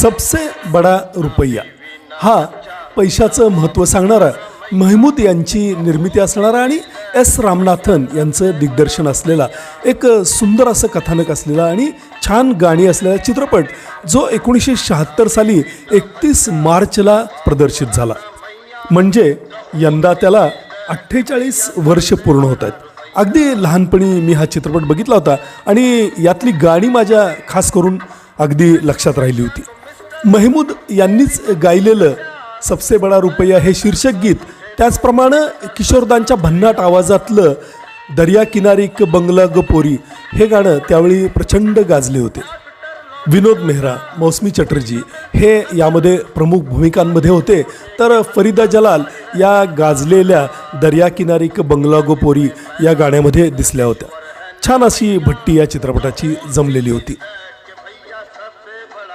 सबसे बडा रुपया. हा पैशाचं महत्त्व सांगणारा महमूद यांची निर्मिती असणारा आणि एस रामनाथन यांचं दिग्दर्शन असलेला एक सुंदर असं कथानक असलेला आणि छान गाणी असलेला चित्रपट जो एकोणीसशे शहात्तर साली एकतीस मार्चला प्रदर्शित झाला. म्हणजे यंदा त्याला अठ्ठेचाळीस वर्ष पूर्ण होत आहेत. अगदी लहानपणी मी हा चित्रपट बघितला होता आणि यातली गाणी माझ्या खास करून अगदी लक्षात राहिली होती. महमूद यांनीच गायलेलं सबसे बडा रुपया हे शीर्षक गीत. त्याचप्रमाणे किशोरदांच्या भन्नाट आवाजातलं दर्या किनारी क बंगला ग पोरी हे गाणं त्यावेळी प्रचंड गाजले होते. विनोद मेहरा मौसमी चटर्जी हे यामध्ये प्रमुख भूमिकांमध्ये होते. तर फरीदा जलाल या गाजलेल्या दर्याकिनारी क बंगला गो पोरी या गाण्यामध्ये दिसल्या होत्या. छान अशी भट्टी या चित्रपटाची जमलेली होती.